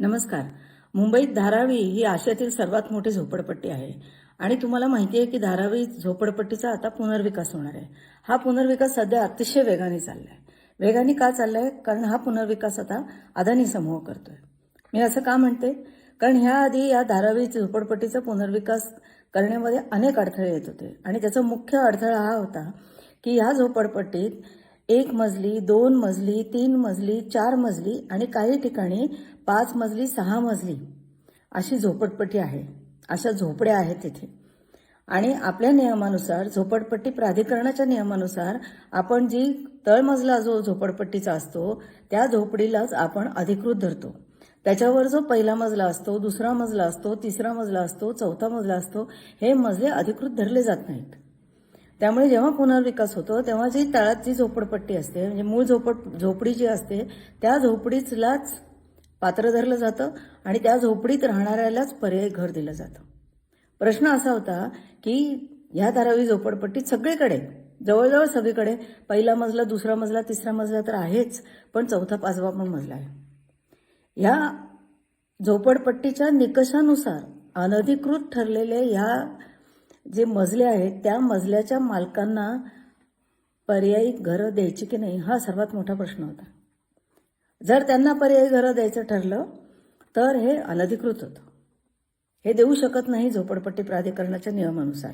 नमस्कार. मुंबईत धारावी ही आशियातील सर्वात मोठी झोपडपट्टी आहे आणि तुम्हाला माहिती आहे की धारावी झोपडपट्टीचा आता पुनर्विकास होणार आहे. हा पुनर्विकास सध्या अतिशय वेगाने चाललाय. वेगाने का चाललाय? कारण हा पुनर्विकास आता अदानी समूह करतोय. मी असं का म्हणते? कारण ह्याआधी या धारावी झोपडपट्टीचा पुनर्विकास करण्यामध्ये अनेक अडथळे येत होते आणि त्याचा मुख्य अडथळा हा होता की ह्या झोपडपट्टीत एक मजली दोन मजली तीन मजली चार मजली आणि काही ठिकाणी पाच मजली सहा मजली अशी झोपडपट्टी आहे. अशा झोपड्या आहेत तिथे आणि आपल्या नियमानुसार झोपडपट्टी प्राधिकरणाच्या नियमानुसार आपण जी तळमजला जो झोपडपट्टीचा असतो त्या झोपडीलाच आपण अधिकृत धरतो. त्याच्यावर जो पहिला मजला असतो दुसरा मजला असतो तिसरा मजला असतो चौथा मजला असतो हे मजले अधिकृत धरले जात नाहीत. त्यामुळे जेव्हा पुनर्विकास होतो तेव्हा जी तळात जी झोपडपट्टी असते म्हणजे मूळ झोपड झोपडी जी असते त्या झोपडीचलाच पात्र धरलं जातं आणि त्या झोपडीत राहणाऱ्यालाच पर्यायी घर दिलं जातं. प्रश्न असा होता की ह्या धारावी झोपडपट्टीत सगळीकडे जवळजवळ सगळीकडे पहिला मजला दुसरा मजला तिसरा मजला तर आहेच पण चौथा पाचवा पण मजला आहे. ह्या झोपडपट्टीच्या निकषानुसार अनधिकृत ठरलेले ह्या जे मजले आहेत त्या मजल्याच्या मालकांना पर्यायी घरं द्यायची की नाही हा सर्वात मोठा प्रश्न होता. जर त्यांना पर्यायी घरं द्यायचं ठरलं तर हे अनधिकृत होतं. हे देऊ शकत नाही झोपडपट्टी प्राधिकरणाच्या नियमानुसार.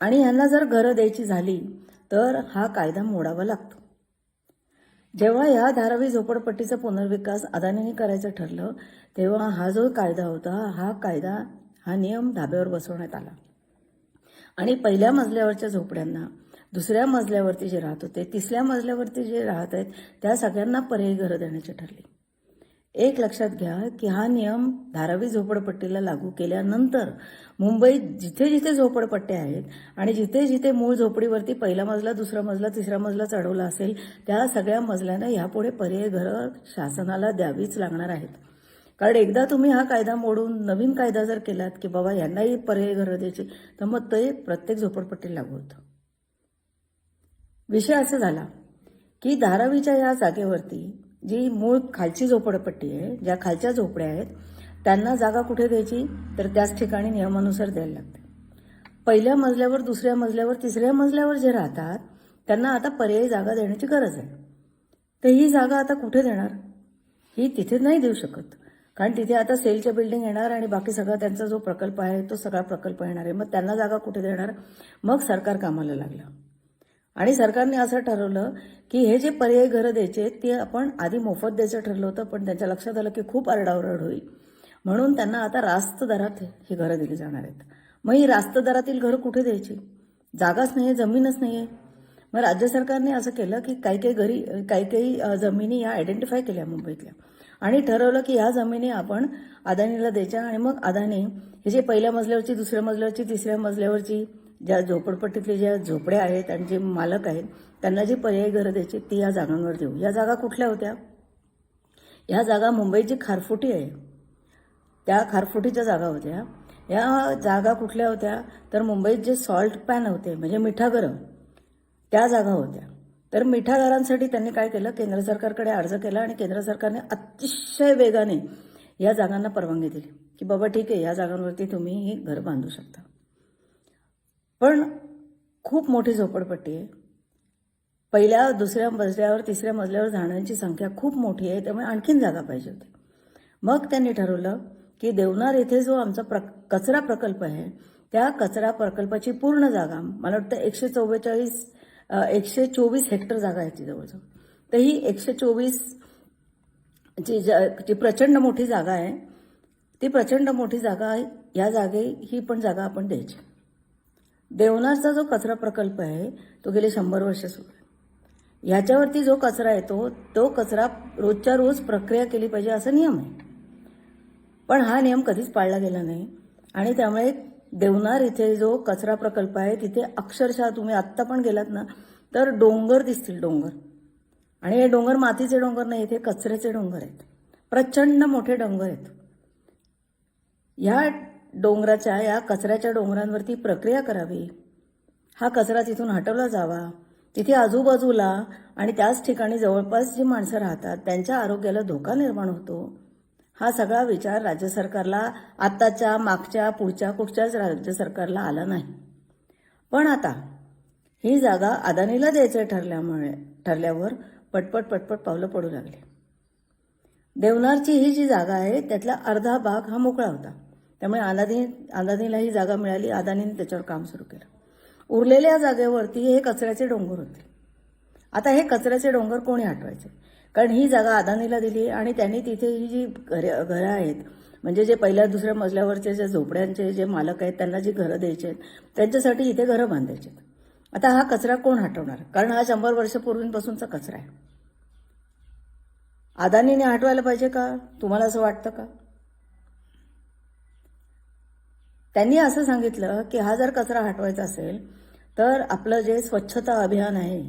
आणि यांना जर घरं द्यायची झाली तर हा कायदा मोडावा लागतो. जेव्हा या धारावी झोपडपट्टीचा पुनर्विकास अदानीने करायचं ठरलं तेव्हा हा जो कायदा होता हा कायदा हा नियम धाब्यावर बसवण्यात आला. आणि पहिल्या मजल्यावरच्या झोपड्यांना दुसऱ्या मजल्यावरती जे राहत होते तिसऱ्या मजल्यावरती जे राहत आहेत त्या सगळ्यांना पर्यायी घरं देण्याचे ठरले. एक लक्षात घ्या की हा नियम धारावी झोपडपट्टीला लागू केल्यानंतर मुंबईत जिथे जिथे झोपडपट्ट्या आहेत आणि जिथे जिथे मूळ झोपडीवरती पहिला मजला दुसरा मजला तिसरा मजला चढवला असेल त्या सगळ्या मजल्यानं यापुढे पर्याय घरं शासनाला द्यावीच लागणार आहेत. कारण एकदा तुम्ही हा कायदा मोडून नवीन कायदा जर केलात की बाबा यांनाही पर्याय घरं द्यायची तर मग ते प्रत्येक झोपडपट्टीला लागू होतं. विषय असा झाला की धारावीच्या या जागेवरती जी मूळ खालची झोपडपट्टी आहे ज्या खालच्या झोपड्या आहेत त्यांना जागा कुठे द्यायची तर त्याच ठिकाणी नियमानुसार द्यायला लागते. पहिल्या मजल्यावर दुसऱ्या मजल्यावर तिसऱ्या मजल्यावर जे राहतात त्यांना आता पर्यायी जागा देण्याची गरज आहे. तर ही जागा आता कुठे देणार? ही तिथे नाही देऊ शकत. कारण तिथे आता सेलच्या बिल्डिंग येणार आणि बाकी सगळा त्यांचा जो प्रकल्प आहे तो सगळा प्रकल्प येणार आहे. मग त्यांना जागा कुठे देणार? मग सरकार कामाला लागलं. आणि सरकारने असं ठरवलं की हे जे पर्यायी घरं द्यायचे ते आपण आधी मोफत द्यायचं ठरलं होतं पण त्यांच्या लक्षात आलं की खूप आरडाओरड होईल. म्हणून त्यांना आता रास्त दरात ही घरं दिली जाणार आहेत. मग ही रास्त दरातील घरं कुठे द्यायची? जागाच नाही आहे जमीनच नाही आहे मग राज्य सरकारने असं केलं की काही काही घरी काही काही जमिनी या आयडेंटिफाय केल्या मुंबईतल्या. आणि ठरवलं की ह्या जमिनी आपण अदानीला द्यायच्या आणि मग अदानी हे जे पहिल्या मजल्यावरची दुसऱ्या मजल्यावरची तिसऱ्या मजल्यावरची ज्या झोपडपट्टीतले ज्या झोपड्या आहेत आणि जे मालक आहेत त्यांना जी पर्यायी घरं द्यायची ती या जागांवर देऊ. या जागा कुठल्या होत्या? ह्या जागा मुंबईत जी खारफुटी आहे. त्या खारफुटीच्या जागा होत्या. या जागा कुठल्या होत्या? तर मुंबईत जे सॉल्ट पॅन होते म्हणजे मिठागरं त्या जागा होत्या. तर मिठागरांसाठी त्यांनी काय केलं? केंद्र सरकारकडे अर्ज केला आणि केंद्र सरकारने अतिशय वेगाने या जागांना परवानगी दिली. की बाबा ठीक आहे या जागांवरती तुम्ही हे घर बांधू शकता. पण खूप मोठी झोपडपट्टी आहे. पहिल्या दुसऱ्या मजल्यावर तिसऱ्या मजल्यावर झाडांची संख्या खूप मोठी आहे त्यामुळे आणखीन जागा पाहिजे होती. मग त्यांनी ठरवलं की देवनार येथे जो आमचा प्र कचरा प्रकल्प आहे त्या कचरा प्रकल्पाची पूर्ण जागा मला वाटतं एकशे चव्वेचाळीस एकशे चोवीस हेक्टर जागा आहे ती जवळजवळ. तर ही एकशे चोवीस जी ज- जी प्रचंड मोठी जागा आहे ती प्रचंड मोठी जागा या जागे ही पण जागा आपण द्यायची. देवनाथचा जो कचरा प्रकल्प आहे तो गेले शंभर वर्ष सुरू आहे. ह्याच्यावरती जो कचरा येतो तो कचरा रोजच्या रोज प्रक्रिया केली पाहिजे असा नियम आहे. पण हा नियम कधीच पाळला गेला नाही. आणि त्यामुळे देवनार इथे जो कचरा प्रकल्प आहे तिथे अक्षरशः तुम्ही आत्ता पण गेलात ना तर डोंगर दिसतील डोंगर. आणि हे डोंगर मातीचे डोंगर नाही इथे कचऱ्याचे डोंगर आहेत. प्रचंड मोठे डोंगर आहेत. ह्या डोंगराच्या या कचऱ्याच्या डोंगरांवरती प्रक्रिया करावी. हा कचरा तिथून हटवला जावा. तिथे आजूबाजूला आणि त्याच ठिकाणी जवळपास जी माणसं राहतात त्यांच्या आरोग्याला धोका निर्माण होतो. हा सगळा विचार राज्य सरकारला आत्ताच्या मागच्या पुढच्या कुठच्याच राज्य सरकारला आला नाही. पण आता ही जागा अदानीला द्यायचं ठरल्यामुळे ठरल्यावर पटपट पटपट पावलं पडू लागली. देवनारची ही जी जागा आहे त्यातला अर्धा भाग हा मोकळा होता. त्यामुळे अदानी अदानीला ही जागा मिळाली. अदानीने त्याच्यावर काम सुरू केलं. उरलेल्या जागेवरती हे कचऱ्याचे डोंगर होते. आता हे कचऱ्याचे डोंगर कोणी हटवायचे? कारण ही जागा अदानीला दिली आणि त्यांनी तिथे ही जी घरे घरं आहेत म्हणजे जे पहिल्या दुसऱ्या मजल्यावरचे जे झोपड्यांचे जे मालक आहेत त्यांना जी घरं द्यायचे आहेत त्यांच्यासाठी इथे घरं बांधायचे आहेत. आता हा कचरा कोण हटवणार? कारण हा शंभर वर्षपूर्वींपासूनचा कचरा आहे. अदानीने हटवायला पाहिजे का? तुम्हाला असं वाटतं का? त्यांनी असं सांगितलं की हा जर कचरा हटवायचा असेल तर आपलं जे स्वच्छता अभियान आहे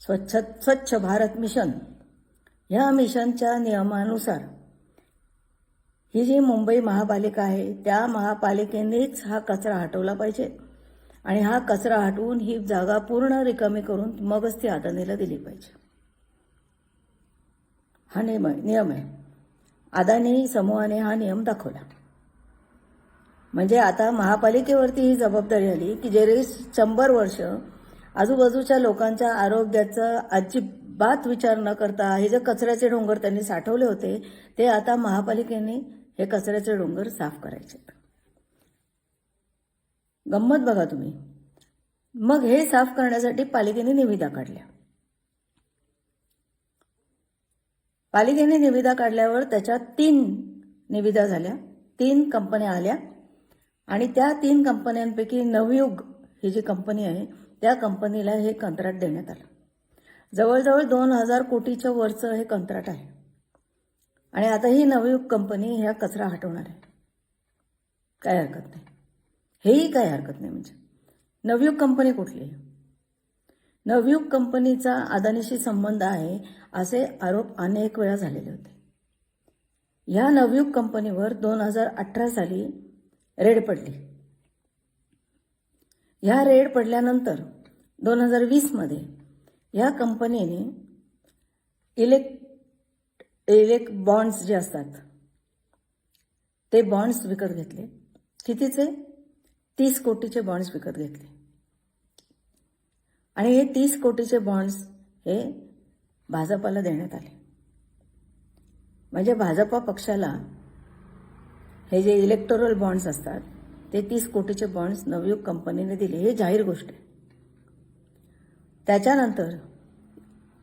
स्वच्छ स्वच्छ भारत मिशन ह्या मिशनच्या नियमानुसार ही जी मुंबई महापालिका आहे त्या महापालिकेनेच हा कचरा हटवला पाहिजे. आणि हा कचरा हटवून ही जागा पूर्ण रिकामी करून मगच ती अदानीला दिली पाहिजे. हा नियम आहे नियम आहे. अदानी समूहाने हा नियम दाखवला. म्हणजे आता महापालिकेवरती ही जबाबदारी आली की जे शंभर वर्ष आजूबाजूच्या लोकांच्या आरोग्याचा अजिबात विचार न करता हे जे कचऱ्याचे डोंगर त्यांनी साठवले होते ते आता महापालिकेने हे कचऱ्याचे डोंगर साफ करायचे. गंमत बघा तुम्ही. मग हे साफ करण्यासाठी पालिकेने निविदा काढल्या. पालिकेने निविदा काढल्यावर त्याच्यात तीन निविदा झाल्या. तीन कंपन्या आल्या. आणि त्या तीन कंपन्यांपैकी नवयुग ही जी कंपनी आहे त्या कंपनीला हे कंत्राट देण्यात आलं. जवळजवळ दोन हजार कोटीच्या वरचं हे कंत्राट आहे. आणि आता ही नवयुग कंपनी ह्या कचरा हटवणार आहे. काय हरकत नाही. हेही काय हरकत नाही म्हणजे. नवयुग कंपनी कुठली आहे? नवयुग कंपनीचा अदानीशी संबंध आहे असे आरोप अनेक वेळा झालेले होते. ह्या नवयुग कंपनीवर दोन हजार अठरा साली रेड पडली. ह्या रेड पडल्यानंतर दोन हजार वीसमध्ये ह्या कंपनीने इलेक्ट इलेक्ट बॉन्ड्स जे असतात ते बॉन्ड्स विकत घेतले. कितीचे? तीस कोटीचे बॉन्ड्स विकत घेतले. आणि हे तीस कोटीचे बॉन्ड्स हे भाजपाला देण्यात आले. म्हणजे भाजपा पक्षाला हे जे इलेक्टोरल बॉन्ड्स असतात ते तीस कोटीचे बॉन्ड्स नवयुग कंपनीने दिले हे जाहीर गोष्ट आहे. त्याच्यानंतर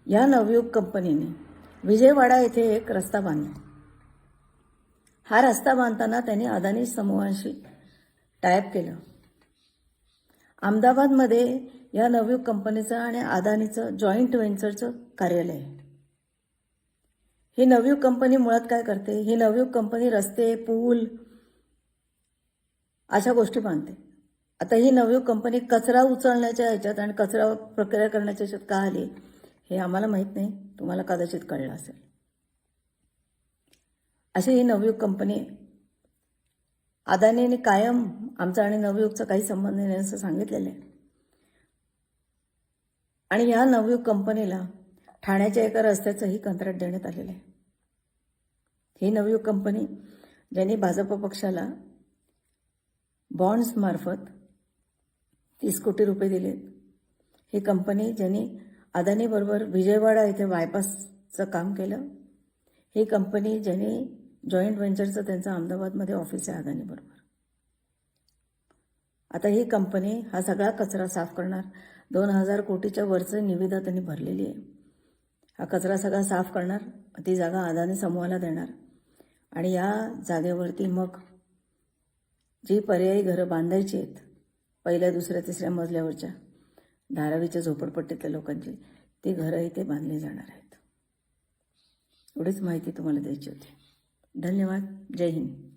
या नवयुग कंपनीने विजयवाडा येथे एक रस्ता बांधला. हा रस्ता बांधताना त्यांनी अदानी समूहांशी टायप केलं. अहमदाबादमध्ये या नवयुग कंपनीचं आणि अदानीचं जॉईंट व्हेंचरचं कार्यालय आहे. ही नवयुग कंपनी मुळात काय करते? ही नवयुग कंपनी रस्ते पूल अशा गोष्टी बांधते. आता ही नवयुग कंपनी कचरा उचलण्याच्या ह्याच्यात आणि कचरा प्रक्रिया करण्याच्या ह्याच्यात का आली हे आम्हाला माहीत नाही. तुम्हाला कदाचित कळलं असेल. अशी ही नवयुग कंपनी अदानीने कायम आमचा आणि नवयुगचा काही संबंध नाही असं सांगितलेलं आहे. आणि या नवयुग कंपनीला ठाण्याच्या एका रस्त्याचंही कंत्राट देण्यात आलेलं आहे. ही नवयुग कंपनी ज्यांनी भाजप पक्षाला बॉन्ड्समार्फत तीस कोटी रुपये दिलेत. ही कंपनी ज्यांनी अदानीबरोबर विजयवाडा इथे बायपासचं काम केलं. ही कंपनी ज्यांनी जॉईंट व्हेंचरचं त्यांचं अहमदाबादमध्ये ऑफिस आहे अदानीबरोबर. आता ही कंपनी हा सगळा कचरा साफ करणार. दोन हजार कोटीच्या वरचं निविदा त्यांनी भरलेली आहे. हा कचरा सगळा साफ करणार ती जागा अदानी समूहाला देणार. आणि या जागेवरती मग जी पर्यायी घरं बांधायची आहेत पहिल्या दुसऱ्या तिसऱ्या मजल्यावरच्या धारावीच्या झोपडपट्टीतल्या लोकांची ती घरं इथे बांधली जाणार आहेत. एवढीच माहिती तुम्हाला द्यायची होती. धन्यवाद. जय हिंद.